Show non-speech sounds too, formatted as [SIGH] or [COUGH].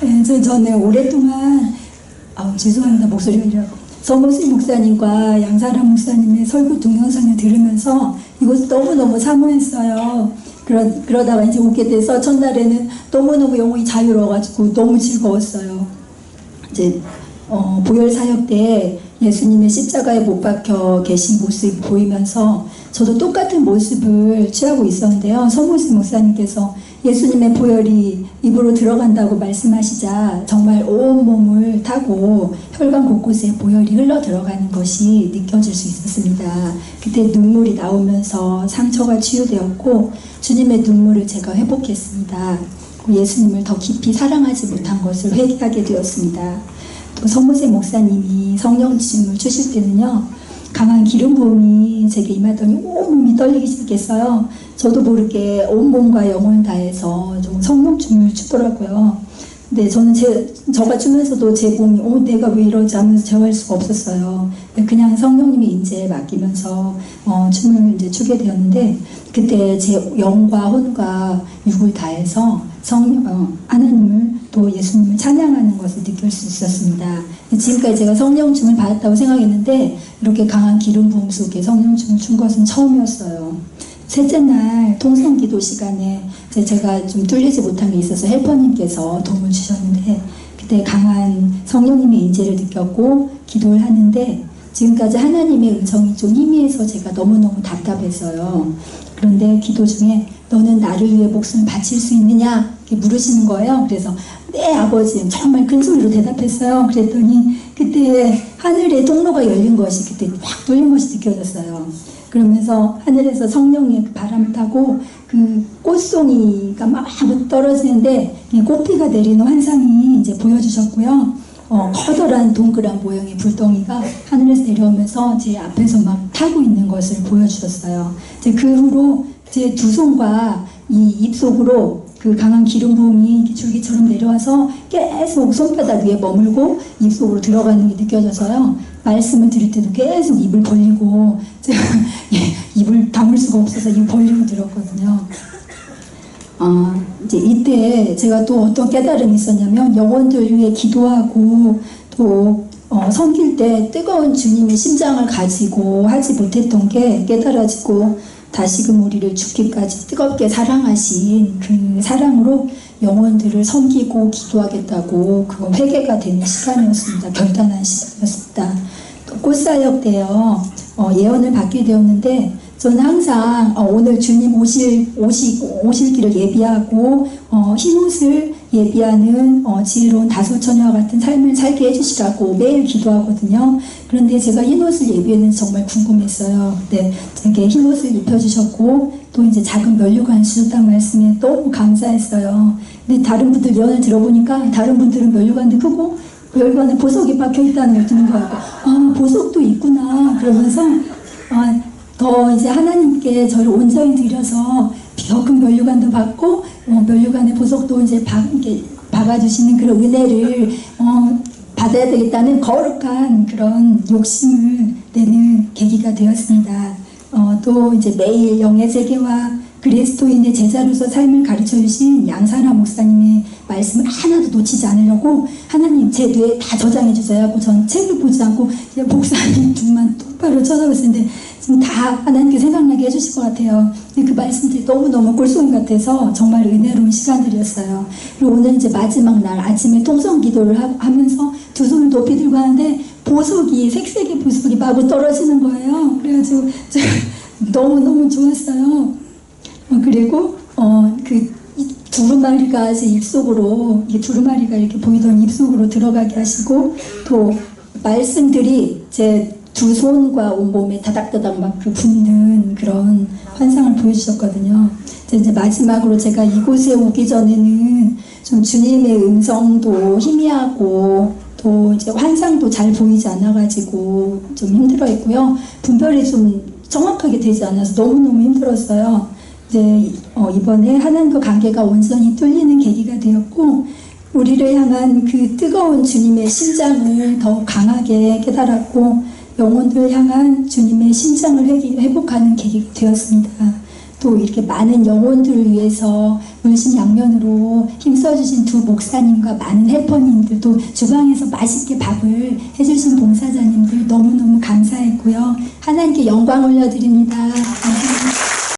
네, 저, 저는 오랫동안 아 죄송합니다 목소리가 이래 서머스 목사님과 양사람 목사님의 설교 동영상을 들으면서 이곳 너무너무 사모했어요. 그러, 그러다가 이제 오게 돼서 첫날에는 너무너무 영혼이 자유로워가지고 너무 즐거웠어요. 이제 어, 보혈 사역 때 예수님의 십자가에 못 박혀 계신 모습이 보이면서 저도 똑같은 모습을 취하고 있었는데요. 서무스 목사님께서 예수님의 보혈이 입으로 들어간다고 말씀하시자 정말 온 몸을 타고 혈관 곳곳에 보혈이 흘러 들어가는 것이 느껴질 수 있었습니다. 그때 눈물이 나오면서 상처가 치유되었고 주님의 눈물을 제가 회복했습니다. 예수님을 더 깊이 사랑하지 못한 것을 회개하게 되었습니다. 또 성모세 목사님이 성령 주심을 주실 때는요. 강한 기름 부음이 제게 임하더니 온몸이 떨리기 시작했어요. 저도 모르게 온몸과 영혼을 다해서 좀 성령 춤을 추더라고요. 근데 저는 제, 저가 추면서도 제 몸이 어, 내가 왜 이러지 하면서 제어할 수가 없었어요. 그냥 성령님의 인재에 맡기면서 어, 춤을 이제 추게 되었는데 그때 제 영과 혼과 육을 다해서 성 어, 하나님을 또 예수님을 찬양하는 것을 느낄 수 있었습니다. 지금까지 제가 성령 춤을 받았다고 생각했는데 이렇게 강한 기름 부음 속에 성령 춤을 춘 것은 처음이었어요. 셋째 날 통성 기도 시간에 제가 좀 뚫리지 못한 게 있어서 헬퍼님께서 도움을 주셨는데 그때 강한 성령님의 인재를 느꼈고 기도를 하는데 지금까지 하나님의 음성이 좀 희미해서 제가 너무너무 답답했어요. 그런데 기도 중에 너는 나를 위해 목숨을 바칠 수 있느냐? 이렇게 물으시는 거예요. 그래서 네 아버지 정말 큰 소리로 대답했어요. 그랬더니 그때 하늘의 통로가 열린 것이 그때 확 뚫린 것이 느껴졌어요. 그러면서 하늘에서 성령의 그 바람 타고 그 꽃송이가 막 떨어지는데 꽃비가 내리는 환상이 이제 보여주셨고요. 어, 커다란 동그란 모양의 불덩이가 하늘에서 내려오면서 제 앞에서 막 타고 있는 것을 보여주셨어요. 이제 그 후로 제 두 손과 이 입 속으로 그 강한 기름 부음이 줄기처럼 내려와서 계속 손바닥 위에 머물고 입 속으로 들어가는 게 느껴져서요. 말씀을 드릴 때도 계속 입을 벌리고 제가 [LAUGHS] 입을 다물 수가 없어서 입 벌리고 들었거든요. 아, 이제 이때 제가 또 어떤 깨달음이 있었냐면 영혼들 위해 기도하고 또 어, 섬길 때 뜨거운 주님의 심장을 가지고 하지 못했던 게 깨달아지고 다시금 우리를 죽기까지 뜨겁게 사랑하신 그 사랑으로 영혼들을 섬기고 기도하겠다고 그거 회개가 되는 시간이었습니다. 결단한 시간이었습니다. 또 꽃사역 때요 어, 예언을 받게 되었는데 저는 항상 어, 오늘 주님 오실 오시 오실 길을 예비하고 어, 흰 옷을 예비하는 어, 지혜로운 다섯 처녀와 같은 삶을 살게 해주시라고 매일 기도하거든요. 그런데 제가 흰 옷을 예비했는지 정말 궁금했어요. 네, 제게 흰 옷을 입혀주셨고 또 이제 작은 면류관 주셨다는 말씀에 너무 감사했어요. 근데 다른 분들 예언을 들어보니까 다른 분들은 면류관도 크고 면류관에 보석이 박혀 있다는 걸 듣는 거예요. 아 보석도 있구나 그러면서 아, 더 이제 하나님께 저를 온전히 드려서 더큰 면류관도 받고 어, 면류관의 보석도 이제 박, 이렇게 박아주시는 그런 은혜를 어, 받아야 되겠다는 거룩한 그런 욕심을 내는 계기가 되었습니다. 어, 또 이제 매일 영의 세계와 그리스도인의 제자로서 삶을 가르쳐 주신 양사라 목사님의 말씀을 하나도 놓치지 않으려고 하나님 제 뇌에 다 저장해 주세요 하고 전 책을 보지 않고 그냥 목사님 눈만 똑바로 쳐다봤는데 다 하나님께 생각나게 해주실 것 같아요. 근데 그 말씀들이 너무너무 꿀송이 같아서 정말 은혜로운 시간들이었어요. 그리고 오늘 이제 마지막 날 아침에 통성 기도를 하, 면서두 손을 높이 들고 하는데 보석이 색색의 보석이 마구 떨어지는 거예요. 그래가지고 제가 [LAUGHS] 너무너무 좋았어요. 어, 그리고 어, 그 두루마리가 제 입속으로 이게 두루마리가 이렇게 보이던 입속으로 들어가게 하시고 또 말씀들이 제 두 손과 온몸에 다닥다닥 막그 붙는 그런 환상을 보여주셨거든요. 이제 마지막으로 제가 이곳에 오기 전에는 좀 주님의 음성도 희미하고 또 이제 환상도 잘 보이지 않아가지고 좀 힘들어했고요. 분별이 좀 정확하게 되지 않아서 너무너무 힘들었어요. 이제 어, 이번에 하나님과 관계가 온전히 뚫리는 계기가 되었고 우리를 향한 그 뜨거운 주님의 심장을 더 강하게 깨달았고 영혼들 향한 주님의 심장을 회복하는 계기가 되었습니다. 또 이렇게 많은 영혼들을 위해서 물심양면으로 힘써주신 두 목사님과 많은 헬퍼님들 또 주방에서 맛있게 밥을 해주신 봉사자님들 너무너무 감사했고요. 하나님께 영광 올려드립니다. 감사합니다.